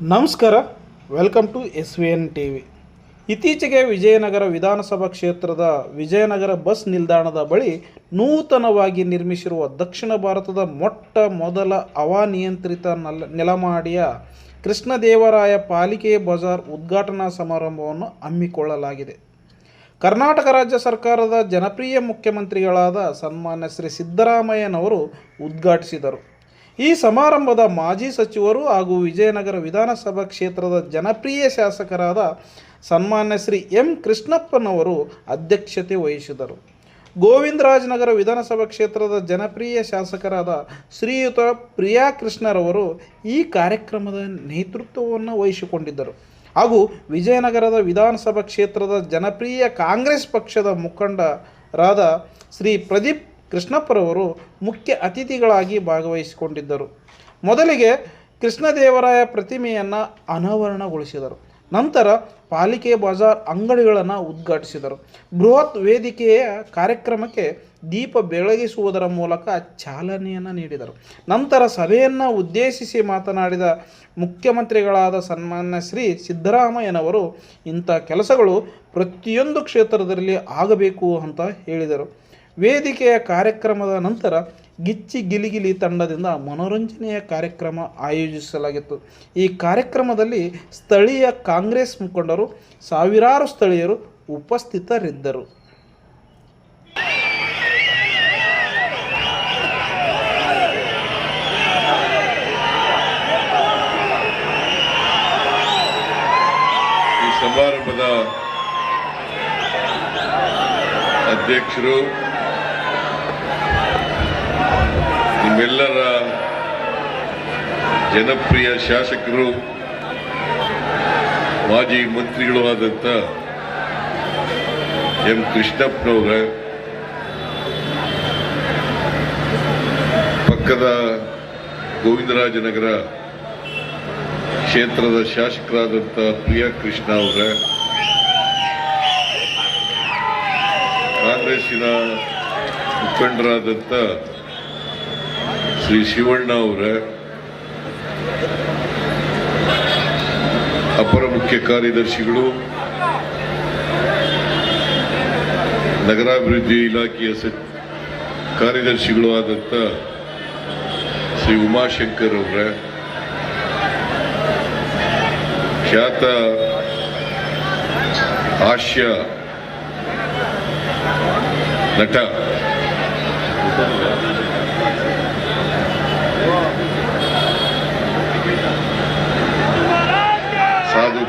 ನಮಸ್ಕಾರ welcome to S V N T V ಇತ್ತೀಚೆಗೆ ವಿಜಯನಗರ ವಿಧಾನಸಭಾ ಕ್ಷೇತ್ರದ ವಿಜಯನಗರ ಬಸ್ ನಿಲ್ದಾಣದ ಬಳಿ ನೂತನವಾಗಿ ನಿರ್ಮಿಸಿರುವ ದಕ್ಷಿಣ ಭಾರತದ ಮೊಟ್ಟ ಮೊದಲ ಹವಾನಿಯಂತ್ರಿತ ನಲ ನೆಲಮಾಡಿಯ ಕೃಷ್ಣದೇವರಾಯ ಪಾಲಿಕೆ ಬಜಾರ್ ಉದ್ಘಾಟನಾ ಸಮಾರಂಭವನ್ನು ಹಮ್ಮಿಕೊಳ್ಳಲಾಗಿದೆ. ಕರ್ನಾಟಕ ರಾಜ್ಯ ಸರ್ಕಾರದ ಜನಪ್ರಿಯ ಮುಖ್ಯಮಂತ್ರಿಗಳಾದ ಸನ್ಮಾನ್ಯ ಶ್ರೀ ಸಿದ್ದರಾಮಯ್ಯನವರು ಉದ್ಘಾಟಿಸಿದರು. ಈ ಸಮಾರಂಭದ ಮಾಜಿ ಸಚಿವರು ಹಾಗೂ ವಿಜಯನಗರ ವಿಧಾನಸಭಾ ಕ್ಷೇತ್ರದ ಜನಪ್ರಿಯ ಶಾಸಕರಾದ ಸನ್ಮಾನ್ಯ ಶ್ರೀ ಎಂ ಕೃಷ್ಣಪ್ಪನವರು ಅಧ್ಯಕ್ಷತೆ ವಹಿಸಿದರು. ಗೋವಿಂದರಾಜನಗರ ವಿಧಾನಸಭಾ ಕ್ಷೇತ್ರದ ಜನಪ್ರಿಯ ಶಾಸಕರಾದ ಶ್ರೀಯುತ ಪ್ರಿಯಾ ಕೃಷ್ಣರವರು ಈ ಕಾರ್ಯಕ್ರಮದ ನೇತೃತ್ವವನ್ನು ವಹಿಸಿಕೊಂಡಿದ್ದರು. ಹಾಗೂ ವಿಜಯನಗರದ ವಿಧಾನಸಭಾ ಕ್ಷೇತ್ರದ ಜನಪ್ರಿಯ ಕಾಂಗ್ರೆಸ್ ಪಕ್ಷದ ಮುಖಂಡರಾದ ಶ್ರೀ ಪ್ರದೀಪ್ ಕೃಷ್ಣಪ್ಪರವರು ಮುಖ್ಯ ಅತಿಥಿಗಳಾಗಿ ಭಾಗವಹಿಸಿಕೊಂಡಿದ್ದರು. ಮೊದಲಿಗೆ ಕೃಷ್ಣದೇವರಾಯ ಪ್ರತಿಮೆಯನ್ನು ಅನಾವರಣಗೊಳಿಸಿದರು. ನಂತರ ಪಾಲಿಕೆ ಬಜಾರ್ ಅಂಗಡಿಗಳನ್ನು ಉದ್ಘಾಟಿಸಿದರು. ಬೃಹತ್ ವೇದಿಕೆಯ ಕಾರ್ಯಕ್ರಮಕ್ಕೆ ದೀಪ ಬೆಳಗಿಸುವುದರ ಮೂಲಕ ಚಾಲನೆಯನ್ನು ನೀಡಿದರು. ನಂತರ ಸಭೆಯನ್ನು ಉದ್ದೇಶಿಸಿ ಮಾತನಾಡಿದ ಮುಖ್ಯಮಂತ್ರಿಗಳಾದ ಸನ್ಮಾನ್ಯ ಶ್ರೀ ಸಿದ್ದರಾಮಯ್ಯನವರು, ಇಂಥ ಕೆಲಸಗಳು ಪ್ರತಿಯೊಂದು ಕ್ಷೇತ್ರದಲ್ಲಿ ಆಗಬೇಕು ಅಂತ ಹೇಳಿದರು. ವೇದಿಕೆಯ ಕಾರ್ಯಕ್ರಮದ ನಂತರ ಗಿಚ್ಚಿ ಗಿಲಿಗಿಲಿ ತಂಡದಿಂದ ಮನೋರಂಜನೆಯ ಕಾರ್ಯಕ್ರಮ ಆಯೋಜಿಸಲಾಗಿತ್ತು. ಈ ಕಾರ್ಯಕ್ರಮದಲ್ಲಿ ಸ್ಥಳೀಯ ಕಾಂಗ್ರೆಸ್ ಮುಖಂಡರು, ಸಾವಿರಾರು ಸ್ಥಳೀಯರು ಉಪಸ್ಥಿತರಿದ್ದರು. ಈ ಸಮಾರಂಭದ ಅಧ್ಯಕ್ಷರು ನಿಮ್ಮೆಲ್ಲರ ಜನಪ್ರಿಯ ಶಾಸಕರು, ಮಾಜಿ ಮಂತ್ರಿಗಳು ಆದಂಥ ಎಂ ಕೃಷ್ಣಪ್ಪನವರ ಪಕ್ಕದ ಗೋವಿಂದರಾಜನಗರ ಕ್ಷೇತ್ರದ ಶಾಸಕರಾದಂಥ ಪ್ರಿಯಾ ಕೃಷ್ಣ ಅವರ, ಕಾಂಗ್ರೆಸ್ಸಿನ ಮುಖಂಡರಾದಂಥ ಶ್ರೀ ಶಿವಣ್ಣ ಅವರ ಅಪರ ಮುಖ್ಯ ಕಾರ್ಯದರ್ಶಿಗಳು, ನಗರಾಭಿವೃದ್ಧಿ ಇಲಾಖೆಯ ಕಾರ್ಯದರ್ಶಿಗಳು ಆದಂಥ ಶ್ರೀ ಉಮಾಶಂಕರ್ ಅವರ ಖ್ಯಾತ ಹಾಸ್ಯ ನಟ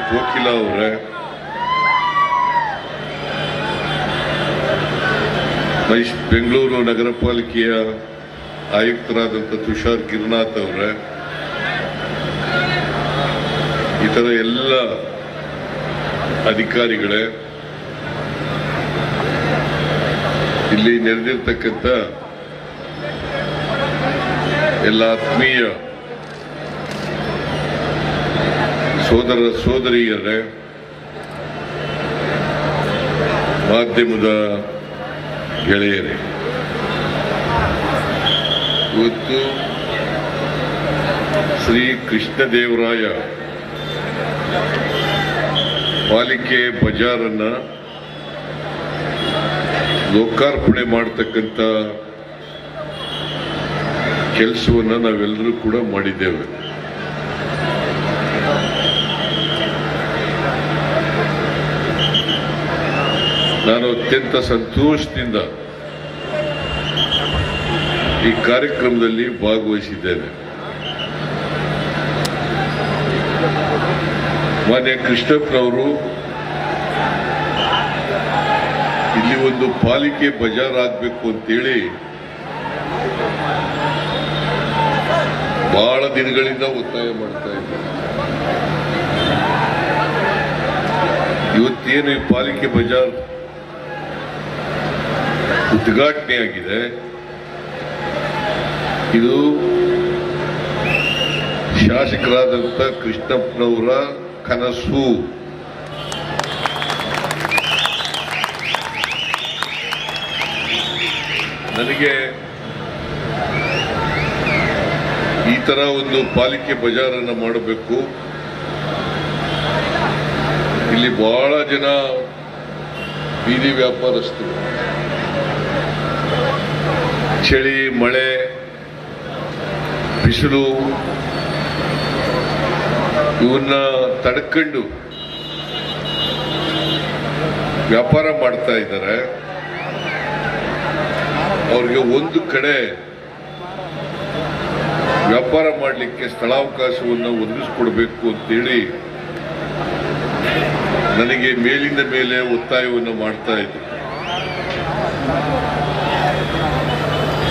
ಕೋಕಿಲ ಅವರೇ. ಮೈಶ್ ಬೆಂಗಳೂರು ನಗರ ಪಾಲಿಕೆಯ ಆಯುಕ್ತರಾದಂಥ ತುಷಾರ್ ಗಿರ್ನಾಥ್ ಅವರ. ಇತರ ಎಲ್ಲ ಅಧಿಕಾರಿಗಳೇ ಇಲ್ಲಿ ನೆರೆದಿರ್ತಕ್ಕಂಥ ಎಲ್ಲ ಆತ್ಮೀಯ ಸೋದರ ಸೋದರಿಯರೇ, ಮಾಧ್ಯಮದ ಗೆಳೆಯರೇ, ಇವತ್ತು ಶ್ರೀ ಕೃಷ್ಣದೇವರಾಯ ಪಾಲಿಕೆ ಬಜಾರನ್ನ ಲೋಕಾರ್ಪಣೆ ಮಾಡತಕ್ಕಂಥ ಕೆಲಸವನ್ನ ನಾವೆಲ್ಲರೂ ಕೂಡ ಮಾಡಿದ್ದೇವೆ. ನಾನು ಅತ್ಯಂತ ಸಂತೋಷದಿಂದ ಈ ಕಾರ್ಯಕ್ರಮದಲ್ಲಿ ಭಾಗವಹಿಸಿದ್ದೇನೆ. ಮಾನ್ಯ ಕೃಷ್ಣಪ್ಪನವರು ಇಲ್ಲಿ ಒಂದು ಪಾಲಿಕೆ ಬಜಾರ್ ಆಗಬೇಕು ಅಂತೇಳಿ ಬಹಳ ದಿನಗಳಿಂದ ಒತ್ತಾಯ ಮಾಡ್ತಾ ಇದ್ದಾರೆ ಇವತ್ತೇನು ಈ ಪಾಲಿಕೆ ಬಜಾರ್ ಉದ್ಘಾಟನೆ ಆಗಿದೆ ಇದು ಶಾಸಕರಾದಂಥ ಕೃಷ್ಣಪ್ಪನವರ ಕನಸು. ನನಗೆ ಈ ತರ ಒಂದು ಪಾಲಿಕೆ ಬಜಾರನ್ನು ಮಾಡಬೇಕು. ಇಲ್ಲಿ ಬಹಳ ಜನ ಬೀದಿ ವ್ಯಾಪಾರಸ್ಥರು. ಚಳಿ, ಮಳೆ, ಬಿಸಿಲು ಇವನ್ನ ತಡ್ಕೊಂಡು ವ್ಯಾಪಾರ ಮಾಡ್ತಾ ಇದ್ದಾರೆ. ಅವ್ರಿಗೆ ಒಂದು ಕಡೆ ವ್ಯಾಪಾರ ಮಾಡಲಿಕ್ಕೆ ಸ್ಥಳಾವಕಾಶವನ್ನು ಒದಗಿಸ್ಕೊಡ್ಬೇಕು ಅಂತೇಳಿ ನನಗೆ ಮೇಲಿಂದ ಮೇಲೆ ಒತ್ತಾಯವನ್ನು ಮಾಡ್ತಾ ಇದ್ರು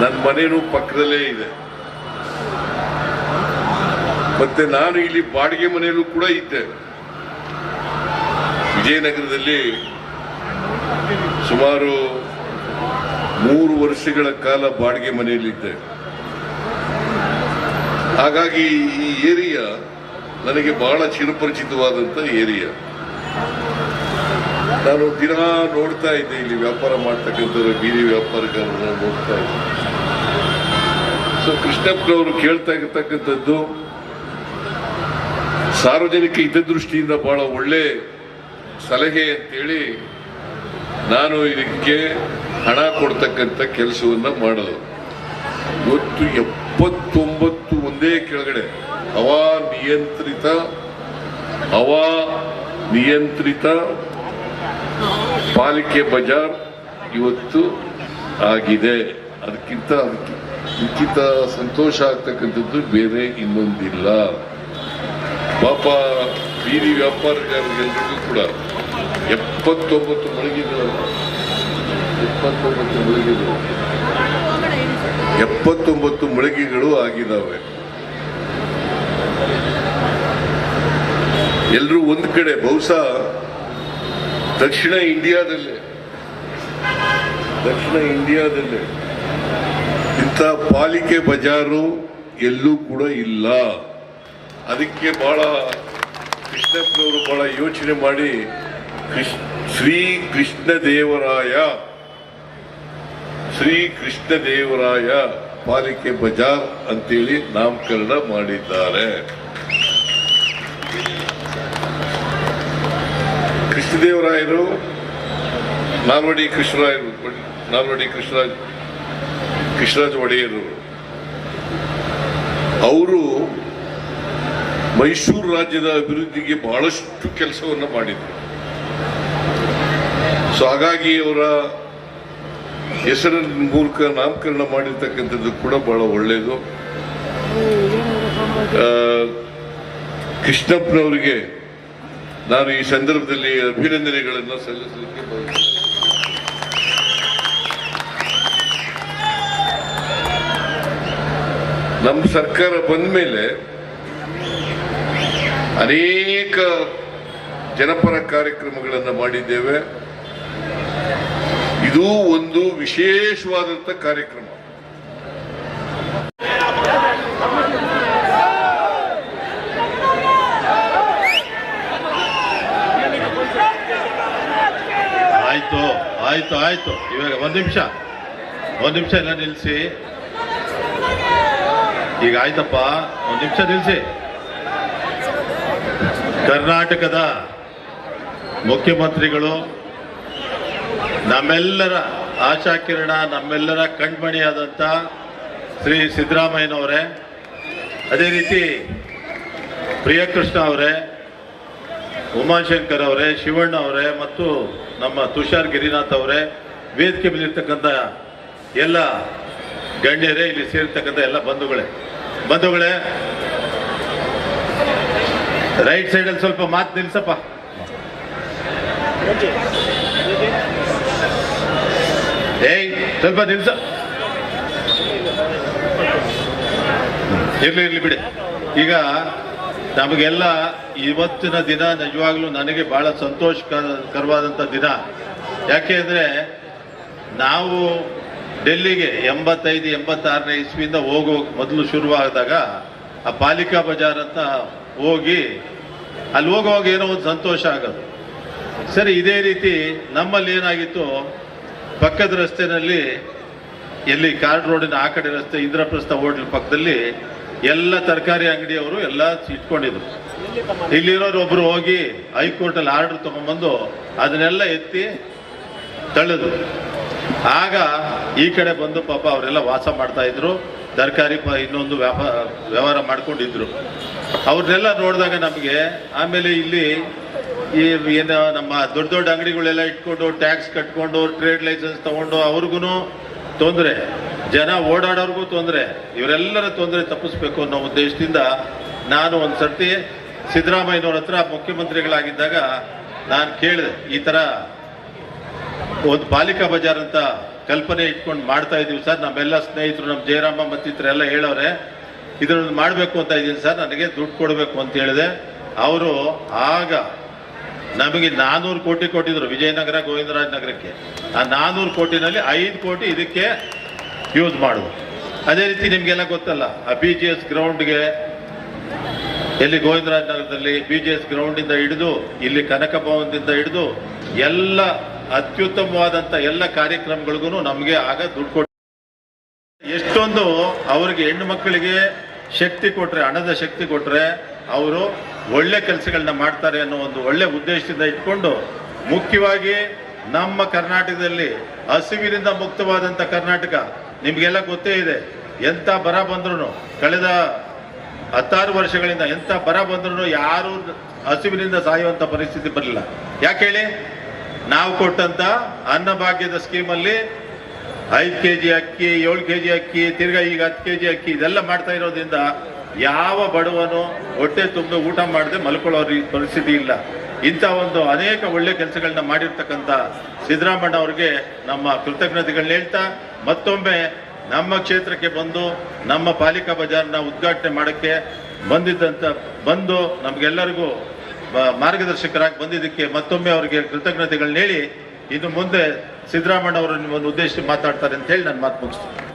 ನನ್ನ ಮನೇನು ಪಕ್ಕದಲ್ಲೇ ಇದೆ. ಮತ್ತೆ ನಾನು ಇಲ್ಲಿ ಬಾಡಿಗೆ ಮನೆಯಲ್ಲೂ ಕೂಡ ಇದ್ದೆ. ವಿಜಯನಗರದಲ್ಲಿ ಸುಮಾರು ಮೂರು ವರ್ಷಗಳ ಕಾಲ ಬಾಡಿಗೆ ಮನೆಯಲ್ಲಿದ್ದೆ ಹಾಗಾಗಿ ಈ ಏರಿಯಾ ನನಗೆ ಬಹಳ ಚಿರಪರಿಚಿತವಾದಂಥ ಏರಿಯಾ. ನಾನು ದಿನ ನೋಡ್ತಾ ಇದ್ದೆ ಇಲ್ಲಿ ವ್ಯಾಪಾರ ಮಾಡ್ತಕ್ಕಂಥವ್ರು ಬೀದಿ ವ್ಯಾಪಾರಿಗಳನ್ನ ನೋಡ್ತಾ ಇದ್ದೆ. ಸೊ ಕೃಷ್ಣಪ್ಪನವರು ಕೇಳ್ತಾ ಇರ್ತಕ್ಕಂಥದ್ದು, ಸಾರ್ವಜನಿಕ ಹಿತದೃಷ್ಟಿಯಿಂದ ಬಹಳ ಒಳ್ಳೆ ಸಲಹೆ ಅಂತೇಳಿ ನಾನು ಇದಕ್ಕೆ ಹಣ ಕೊಡ್ತಕ್ಕಂಥ ಕೆಲಸವನ್ನ ಮಾಡೋದು ಇವತ್ತು ಎಪ್ಪತ್ತೊಂಬತ್ತು ಒಂದೇ ಕೆಳಗಡೆ ಹವಾ ನಿಯಂತ್ರಿತ ಹವಾ ನಿಯಂತ್ರಿತ ಪಾಲಿಕೆ ಬಜಾರ್ ಇವತ್ತು ಆಗಿದೆ. ಅದಕ್ಕಿಂತ ಅದಕ್ಕೆ ಇದಕ್ಕಿಂತ ಸಂತೋಷ ಆಗ್ತಕ್ಕಂಥದ್ದು ಬೇರೆ ಇನ್ನೊಂದಿಲ್ಲ. ಪಾಪ ಬೀದಿ ವ್ಯಾಪಾರಿಗಾರರಿಗೆಲ್ಲರಿಗೂ ಕೂಡ ಎಪ್ಪತ್ತೊಂಬತ್ತು ಮಳಿಗೆಗಳು ಎಪ್ಪತ್ತೊಂಬತ್ತು ಮಳಿಗೆಗಳು ಎಪ್ಪತ್ತೊಂಬತ್ತು ಮಳಿಗೆಗಳು ಆಗಿದ್ದಾವೆ ಎಲ್ಲರೂ ಒಂದು ಕಡೆ ಬಹುಶಃ ದಕ್ಷಿಣ ಇಂಡಿಯಾದಲ್ಲೇ. ದಕ್ಷಿಣ ಇಂಡಿಯಾದಲ್ಲೇ. ಇಂಥ ಪಾಲಿಕೆ ಬಜಾರು ಎಲ್ಲೂ ಕೂಡ ಇಲ್ಲ. ಅದಕ್ಕೆ ಬಹಳ ಕೃಷ್ಣಪ್ಪನವರು ಬಹಳ ಯೋಚನೆ ಮಾಡಿ ಶ್ರೀ ಕೃಷ್ಣ ದೇವರಾಯ, ಶ್ರೀ ಕೃಷ್ಣ ದೇವರಾಯ ಪಾಲಿಕೆ ಬಜಾರ್ ಅಂತೇಳಿ ನಾಮಕರಣ ಮಾಡಿದ್ದಾರೆ. ಕೃಷ್ಣದೇವರಾಯರು, ನಾಲ್ವಡಿ ಕೃಷ್ಣರಾಯರು, ನಾಲ್ವಡಿ ಕೃಷ್ಣರಾಜ್ ಕೃಷ್ಣರಾಜ್ ಒಡೆಯರು. ಅವರು ಮೈಸೂರು ರಾಜ್ಯದ ಅಭಿವೃದ್ಧಿಗೆ ಬಹಳಷ್ಟು ಕೆಲಸವನ್ನು ಮಾಡಿದರು. ಸೊ ಹಾಗಾಗಿ ಅವರ ಹೆಸರಿನ ಮೂಲಕ ನಾಮಕರಣ ಮಾಡಿರ್ತಕ್ಕಂಥದ್ದು ಕೂಡ ಬಹಳ ಒಳ್ಳೆಯದು ಕೃಷ್ಣಪ್ಪನವರಿಗೆ ನಾನು ಈ ಸಂದರ್ಭದಲ್ಲಿ ಅಭಿನಂದನೆಗಳನ್ನು ಸಲ್ಲಿಸಲಿಕ್ಕೆ ನಮ್ಮ ಸರ್ಕಾರ ಬಂದ ಮೇಲೆ ಅನೇಕ ಜನಪರ ಕಾರ್ಯಕ್ರಮಗಳನ್ನು ಮಾಡಿದ್ದೇವೆ. ಇದು ಒಂದು ವಿಶೇಷವಾದಂಥ ಕಾರ್ಯಕ್ರಮ ಆಯ್ತು ಆಯ್ತು ಆಯ್ತು. ಇವಾಗ ಒಂದ್ ನಿಮಿಷ. ಒಂದ್ ನಿಮಿಷ ಎಲ್ಲ ನಿಲ್ಸಿ. ಈಗ ಆಯ್ತಪ್ಪ. ಒಂದ್ ನಿಮಿಷ ನಿಲ್ಸಿ. ಕರ್ನಾಟಕದ ಮುಖ್ಯಮಂತ್ರಿಗಳು, ನಮ್ಮೆಲ್ಲರ ಆಶಾಕಿರಣ ನಮ್ಮೆಲ್ಲರ ಕಣ್ಮಣಿಯಾದಂಥ ಶ್ರೀ ಸಿದ್ದರಾಮಯ್ಯನವರೇ, ಅದೇ ರೀತಿ ಪ್ರಿಯಕೃಷ್ಣ ಅವರೇ ಉಮಾಶಂಕರ್ ಅವರೇ, ಶಿವಣ್ಣ ಅವರೇ ಮತ್ತು ನಮ್ಮ ತುಷಾರ್ ಗಿರಿನಾಥ್ ಅವರೇ ವೇದಿಕೆ ಮೇಲಿರ್ತಕ್ಕಂಥ ಎಲ್ಲ ಗಣ್ಯರೇ, ಇಲ್ಲಿ ಸೇರಿರ್ತಕ್ಕಂಥ ಎಲ್ಲ ಬಂಧುಗಳೇ. ಬಂಧುಗಳೇ, ರೈಟ್ ಸೈಡಲ್ಲಿ ಸ್ವಲ್ಪ ಮಾತು ನಿಲ್ಸಪ್ಪ. ಏಯ್, ಸ್ವಲ್ಪ ನಿಲ್ಸ. ಇರ್ಲಿ ಇರ್ಲಿ ಬಿಡಿ. ಈಗ ನಮಗೆಲ್ಲ ಇವತ್ತಿನ ದಿನ ನಿಜವಾಗ್ಲೂ ನನಗೆ ಬಹಳ ಸಂತೋಷಕರವಾದಂಥ ದಿನ. ಯಾಕೆ ಅಂದರೆ ನಾವು ಡೆಲ್ಲಿಗೆ ಎಂಬತ್ತೈದು, ಎಂಬತ್ತಾರನೇ ಇಸ್ವಿಯಿಂದ ಹೋಗೋ ಮೊದಲು ಶುರುವಾದಾಗ ಆ ಪಾಲಿಕಾ ಬಜಾರ್ ಅಂತ ಹೋಗಿ ಅಲ್ಲಿ ಹೋಗುವಾಗ ಏನೋ ಒಂದು ಸಂತೋಷ ಆಗೋದು. ಸರಿ, ಇದೇ ರೀತಿ ನಮ್ಮಲ್ಲಿ ಏನಾಗಿತ್ತು? ಪಕ್ಕದ ರಸ್ತೆಯಲ್ಲಿ ಎಲ್ಲಿ ಕಾರ್ಡ್ ರೋಡಿನ ಆ ಕಡೆ ರಸ್ತೆ ಇಂದ್ರಪ್ರಸ್ಥ ಹೋಟ್ಲ್ ಪಕ್ಕದಲ್ಲಿ ಎಲ್ಲ ತರಕಾರಿ ಅಂಗಡಿಯವರು ಎಲ್ಲ ಇಟ್ಕೊಂಡಿದ್ರು. ಇಲ್ಲಿರೋರು ಒಬ್ರು ಹೋಗಿ ಹೈಕೋರ್ಟಲ್ಲಿ ಆರ್ಡರ್ ತಗೊಂಡ್ಬಂದು ಅದನ್ನೆಲ್ಲ ಎತ್ತಿ ತಳ್ಳಿದ್ರು. ಆಗ ಈ ಕಡೆ ಬಂದು ಪಾಪ ಅವರೆಲ್ಲ ವಾಸ ಮಾಡ್ತಾ ಇದ್ರು. ತರಕಾರಿ ಇನ್ನೊಂದು ವ್ಯಾಪಾರ ವ್ಯವಹಾರ ಮಾಡ್ಕೊಂಡಿದ್ರು. ಅವ್ರನ್ನೆಲ್ಲ ನೋಡಿದಾಗ ನಮಗೆ ಆಮೇಲೆ ಇಲ್ಲಿ ಈ ಏನು ನಮ್ಮ ದೊಡ್ಡ ದೊಡ್ಡ ಅಂಗಡಿಗಳೆಲ್ಲ ಇಟ್ಕೊಂಡು ಟ್ಯಾಕ್ಸ್ ಕಟ್ಕೊಂಡು ಟ್ರೇಡ್ ಲೈಸೆನ್ಸ್ ತಗೊಂಡು ಅವ್ರಿಗೂ ತೊಂದರೆ. ಜನ ಓಡಾಡೋರ್ಗೂ ತೊಂದರೆ, ಇವರೆಲ್ಲರ ತೊಂದರೆ ತಪ್ಪಿಸ್ಬೇಕು ಅನ್ನೋ ಉದ್ದೇಶದಿಂದ ನಾನು ಒಂದು ಸರ್ತಿ ಸಿದ್ದರಾಮಯ್ಯನವ್ರ ಹತ್ರ ಮುಖ್ಯಮಂತ್ರಿಗಳಾಗಿದ್ದಾಗ ನಾನು ಕೇಳಿದೆ, ಈ ಥರ ಒಂದು ಪಾಲಿಕಾ ಬಜಾರ್ ಅಂತ ಕಲ್ಪನೆ ಇಟ್ಕೊಂಡು ಮಾಡ್ತಾ ಇದ್ದೀವಿ ಸರ್, ನಮ್ಮೆಲ್ಲ ಸ್ನೇಹಿತರು ನಮ್ಮ ಜಯರಾಮ ಮತ್ತಿತರೆಲ್ಲ ಹೇಳವ್ರೆ ಇದನ್ನು ಮಾಡಬೇಕು ಅಂತ ಇದ್ದೀನಿ ಸರ್, ನನಗೆ ದುಡ್ಡು ಕೊಡಬೇಕು ಅಂತ ಹೇಳಿದೆ. ಅವರು ಆಗ ನಮಗೆ ನಾನೂರು ಕೋಟಿ ಕೊಟ್ಟಿದ್ರು ವಿಜಯನಗರ, ಗೋವಿಂದರಾಜ ನಗರಕ್ಕೆ. ಆ ನಾನೂರು ಕೋಟಿನಲ್ಲಿ ಐದು ಕೋಟಿ ಇದಕ್ಕೆ ಯೂಸ್ ಮಾಡುವ ಅದೇ ರೀತಿ ನಿಮಗೆಲ್ಲ ಗೊತ್ತಲ್ಲ, ಆ ಬಿ ಜಿ ಎಸ್ ಗ್ರೌಂಡ್ಗೆ ಎಲ್ಲಿ ಗೋವಿಂದರಾಜ ನಗರದಲ್ಲಿ ಬಿ ಜಿ ಎಸ್ ಗ್ರೌಂಡಿಂದ ಹಿಡಿದು, ಇಲ್ಲಿ ಕನಕ ಭವನದಿಂದ ಹಿಡಿದು, ಎಲ್ಲ ಅತ್ಯುತ್ತಮವಾದಂಥ ಎಲ್ಲ ಕಾರ್ಯಕ್ರಮಗಳಿಗೂ ನಮಗೆ ಆಗ ದುಡ್ಡು ಕೊಟ್ಟು ಎಷ್ಟೊಂದು ಅವರಿಗೆ ಹೆಣ್ಣು ಮಕ್ಕಳಿಗೆ ಶಕ್ತಿ ಕೊಟ್ರೆ, ಹಣದ ಶಕ್ತಿ ಕೊಟ್ರೆ, ಅವರು ಒಳ್ಳೆ ಕೆಲಸಗಳನ್ನ ಮಾಡ್ತಾರೆ ಅನ್ನೋ ಒಂದು ಒಳ್ಳೆ ಉದ್ದೇಶದಿಂದ ಇಟ್ಕೊಂಡು, ಮುಖ್ಯವಾಗಿ ನಮ್ಮ ಕರ್ನಾಟಕದಲ್ಲಿ ಹಸಿವಿನಿಂದ ಮುಕ್ತವಾದಂಥ ಕರ್ನಾಟಕ. ನಿಮಗೆಲ್ಲ ಗೊತ್ತೇ ಇದೆ ಎಂಥ ಬರ ಬಂದ್ರೂ ಕಳೆದ ಹತ್ತಾರು ವರ್ಷಗಳಿಂದ ಎಂಥ ಬರ ಬಂದ್ರೂ ಯಾರು ಹಸಿವಿನಿಂದ ಸಾಯುವಂಥ ಪರಿಸ್ಥಿತಿ ಬರಲಿಲ್ಲ. ಯಾಕೆ ಹೇಳಿ? ನಾವು ಕೊಟ್ಟಂತ ಅನ್ನಭಾಗ್ಯದ ಸ್ಕೀಮಲ್ಲಿ ಐದು ಕೆ ಜಿ ಅಕ್ಕಿ, ಏಳು ಕೆ ಜಿ ಅಕ್ಕಿ, ತಿರ್ಗಾ ಈಗ ಹತ್ತು ಕೆ ಜಿ ಅಕ್ಕಿ ಇದೆಲ್ಲ ಮಾಡ್ತಾ ಇರೋದ್ರಿಂದ ಯಾವ ಬಡವನು ಹೊಟ್ಟೆ ತುಂಬ ಊಟ ಮಾಡದೆ ಮಲ್ಕೊಳ್ಳೋ ಪರಿಸ್ಥಿತಿ ಇಲ್ಲ. ಇಂಥ ಒಂದು ಅನೇಕ ಒಳ್ಳೆ ಕೆಲಸಗಳನ್ನ ಮಾಡಿರ್ತಕ್ಕಂಥ ಸಿದ್ದರಾಮಣ್ಣ ಅವ್ರಿಗೆ ನಮ್ಮ ಕೃತಜ್ಞತೆಗಳನ್ನ ಹೇಳ್ತಾ, ಮತ್ತೊಮ್ಮೆ ನಮ್ಮ ಕ್ಷೇತ್ರಕ್ಕೆ ಬಂದು, ನಮ್ಮ ಪಾಲಿಕಾ ಬಜಾರ್ನ ಉದ್ಘಾಟನೆ ಮಾಡೋಕ್ಕೆ ಬಂದಿದ್ದಂಥ, ಬಂದು ನಮಗೆಲ್ಲರಿಗೂ ಮಾರ್ಗದರ್ಶಕರಾಗಿ ಬಂದಿದ್ದಕ್ಕೆ ಮತ್ತೊಮ್ಮೆ ಅವರಿಗೆ ಕೃತಜ್ಞತೆಗಳನ್ನ ಹೇಳಿ, ಇನ್ನು ಮುಂದೆ ಸಿದ್ದರಾಮಣ್ಣ ಅವರು ಒಂದು ಉದ್ದೇಶಿಸಿ ಮಾತಾಡ್ತಾರೆ ಅಂತ ಹೇಳಿ ನಾನು ಮಾತು ಮುಗಿಸ್ತೀನಿ.